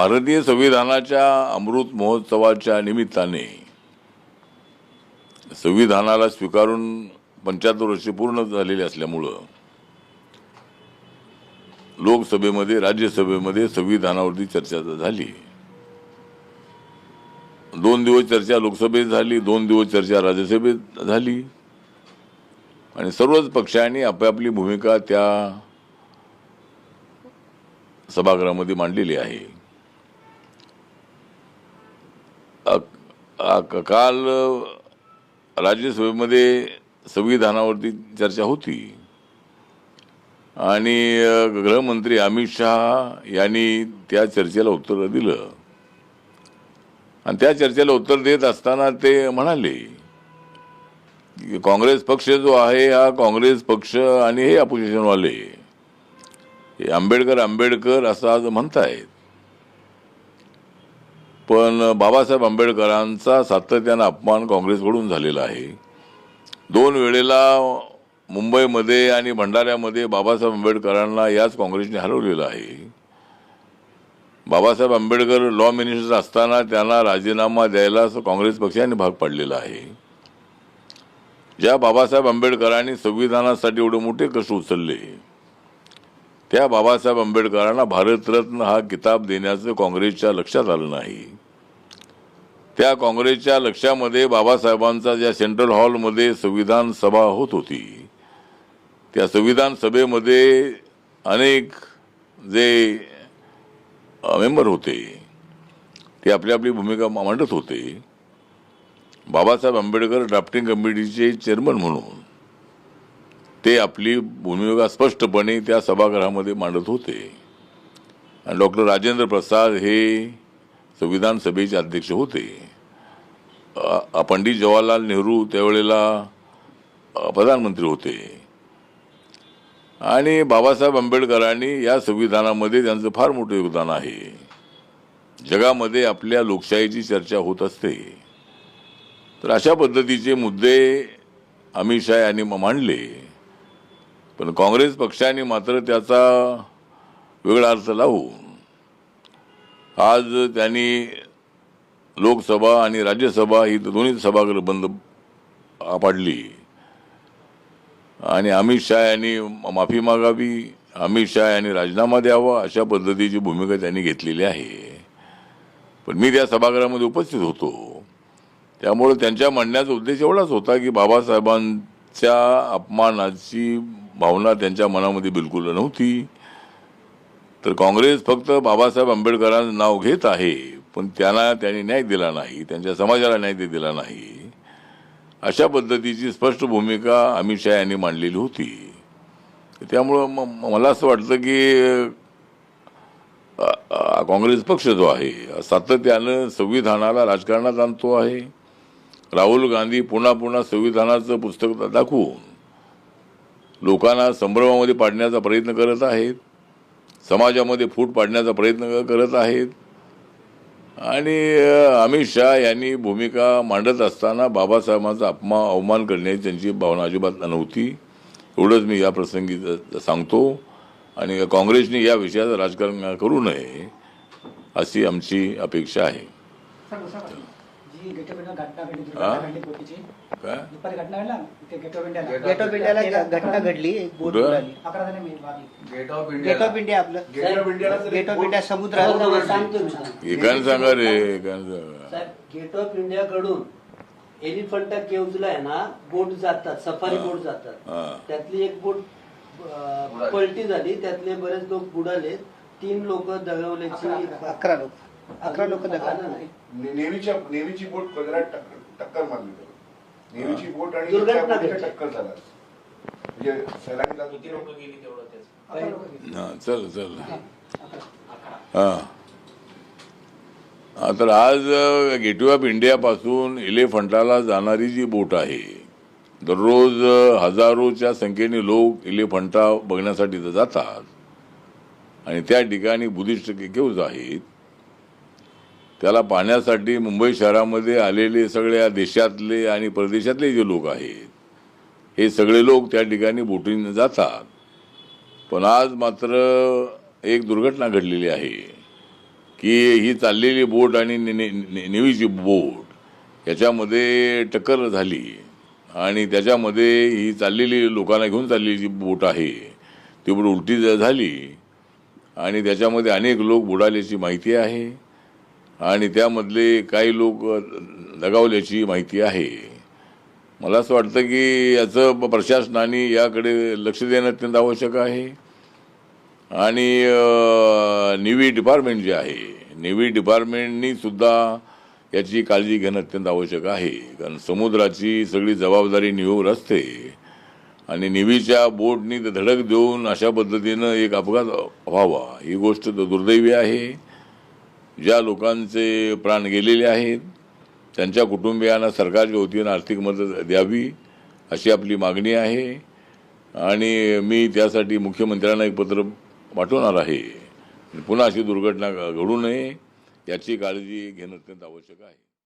भारतीय संविधानाच्या अमृत महोत्सवाच्या निमित्ताने संविधानाला स्वीकारून पंच्याहत्तर वर्षे पूर्ण झालेली असल्यामुळं लोकसभेमध्ये राज्यसभेमध्ये संविधानावरती चर्चा झाली. दोन दिवस चर्चा लोकसभेत झाली दोन दिवस चर्चा राज्यसभेत झाली. आणि सर्वच पक्षांनी आपापली भूमिका त्या सभागृहामध्ये मांडलेली आहे अ- अ- काल राज्यसभेमध्ये संविधानावरती चर्चा होती. आणि गृहमंत्री अमित शहा यांनी त्या चर्चेला उत्तर दिलं. आणि त्या चर्चेला उत्तर देत असताना ते म्हणाले की काँग्रेस पक्ष जो आहे हा काँग्रेस पक्ष आणि हे अपोजिशनवाले हे आंबेडकर आंबेडकर असं आज म्हणतायत. पण बाबासाहेब आंबेडकरांचा सातत्यानं अपमान काँग्रेसकडून झालेला आहे. दोन वेळेला मुंबईमध्ये आणि भंडाऱ्यामध्ये बाबासाहेब आंबेडकरांना याच काँग्रेसने हरवलेलं आहे. बाबासाहेब आंबेडकर लॉ मिनिस्टर असताना त्यांना राजीनामा द्यायला असं काँग्रेस पक्षाने भाग पाडलेला आहे. ज्या बाबासाहेब आंबेडकरांनी संविधानासाठी एवढे मोठे कष्ट उचलले त्या बाबासाहेब आंबेडकरांना भारतरत्न हा किताब देण्याचं काँग्रेसच्या लक्षात आलं नाही. त्या काँग्रेसच्या लक्षामध्ये बाबासाहेबांचा ज्या सेंट्रल हॉलमध्ये संविधान सभा होत होती त्या संविधान सभेमध्ये अनेक जे मेंबर होते ते आपली आपली भूमिका मांडत होते. बाबासाहेब आंबेडकर ड्राफ्टिंग कमिटीचे चेअरमन म्हणून ते आपली भूमिका स्पष्टपणे त्या सभागृहामध्ये मांडत होते. आणि डॉक्टर राजेंद्र प्रसाद हे संविधान सभेचे अध्यक्ष होते. पंडित जवाहरलाल नेहरू त्यावेळेला प्रधानमंत्री होते. आणि बाबासाहेब आंबेडकरांनी या संविधानामध्ये त्यांचं फार मोठं योगदान आहे. जगामध्ये आपल्या लोकशाहीची चर्चा होत असते. तर अशा पद्धतीचे मुद्दे अमित शहा यांनी मांडले. पण काँग्रेस पक्षाने मात्र त्याचा वेगळा अर्थ लावून. आज त्यांनी लोकसभा आणि राज्यसभा ही दोन्ही सभागृह बंद पाडली. आणि अमित शहा यांनी माफी मागावी अमित शहा यांनी राजीनामा द्यावा अशा पद्धतीची भूमिका त्यांनी घेतलेली आहे. पण मी त्या सभागृहामध्ये उपस्थित होतो. त्यामुळे त्यांच्या म्हणण्याचा उद्देश एवढाच होता की बाबासाहेबांच्या अपमानाची भावना त्यांच्या मनामध्ये बिलकुल नव्हती. तर काँग्रेस फक्त बाबासाहेब आंबेडकरांचं नाव घेत आहे पण त्यांना त्यांनी न्याय दिला नाही त्यांच्या समाजाला न्याय दिला नाही. अशा पद्धतीची स्पष्ट भूमिका अमित शहा यांनी मांडलेली होती. त्यामुळं म- मला असं वाटतं की काँग्रेस पक्ष जो आहे सातत्यानं संविधानाला राजकारणात आणतो आहे. राहुल गांधी पुन्हा पुन्हा संविधानाचं पुस्तक दाखवून लोकांना संभ्रमामध्ये पाडण्याचा प्रयत्न करत आहेत. समाजामध्ये फूट पाडण्याचा प्रयत्न करत आहेत. आणि अमित शहा यांनी भूमिका मांडत असताना बाबासाहेबांचा अपमा अवमान करण्याची त्यांची भावना अजिबात नव्हती. एवढंच मी या प्रसंगी सांगतो. आणि काँग्रेसने या विषयाचं राजकारण करू नये अशी आमची अपेक्षा आहे. हा? काय? गेट ऑफ इंडियाला. घटना घडली एक बोट कुठं? बुडाली gate of gate of India आपलं. गेट ऑफ इंडियाला तर गेट ऑफ बोट- इंडिया समुद्रात बरोबर, सांगतो मी सांगतो. एकानं सांगा रे एकानं सांगा. साहेब गेट ऑफ इंडिया कडून एलिफंटा केव्हजला आहे ना बोट जातात सफारी. बोट हा. जातात त्यातली एक बोट अं, पलटी झाली त्यातले बरेच लोक बुडाले. तीन लोक दगावल्याची अकरा, अकरा लोक. अकरा लोक अजून दगा आलं नाही. ने- नेव्हीच्या नेव्हीची बोट पदरात टक्कर टक्कर मारली त्याला. नेव्हीची बोट आणि दुर्घटना. टक्कर झाला म्हणजे सैलानी जात होती. लोकं गेली. हा चल चल. हा हा, तर आज गेटवे ऑफ इंडियापासून इलेफंटाला जाणारी जी बोट आहे दररोज हजारोच्या संख्येने लोक इलेफंटा बघण्यासाठी जातात. आणि त्या ठिकाणी बुद्धिस्ट केव्ज आहेत? त्याला पाहण्यासाठी मुंबई शहरामध्ये आलेले सगळ्या देशातले आणि परदेशातले जे लोक आहेत हे सगळे लोक त्या ठिकाणी बोटीनं जातात. पण आज मात्र एक दुर्घटना घडलेली आहे की ही चाललेली बोट आणि ने- नेव्हीची बोट याच्यामध्ये टक्कर झाली आणि त्याच्यामध्ये ही चाललेली लोकांना घेऊन चाललेली जी बोट आहे ती बोट उलटी ज- झाली आणि त्याच्यामध्ये अनेक लोक बुडाल्याची माहिती आहे. आणि त्यामधले काही लोक दगावल्याची माहिती आहे. मला असं वाटतं की याचं प्रशासनाने याकडे लक्ष देणं अत्यंत आवश्यक आहे. आणि निवी नेव्ही डिपार्टमेंट जे आहे नेव्ही डिपार्टमेंटनी सुद्धा याची काळजी घेणं अत्यंत आवश्यक आहे. कारण समुद्राची सगळी जबाबदारी नेव्हीवर असते. आणि नेव्हीच्या बोटनी धडक देऊन अशा पद्धतीनं एक अपघात व्हावा ही गोष्ट दुर्दैवी आहे. ज्या लोकांचे प्राण गेलेले आहेत त्यांच्या कुटुंबियांना सरकारच्या वतीनं आर्थिक मदत द्यावी अशी आपली मागणी आहे. आणि मी त्यासाठी मुख्यमंत्र्यांना एक पत्र पाठवणार आहे. पुन्हा अशी दुर्घटना घडू नये याची काळजी घेणं अत्यंत आवश्यक आहे.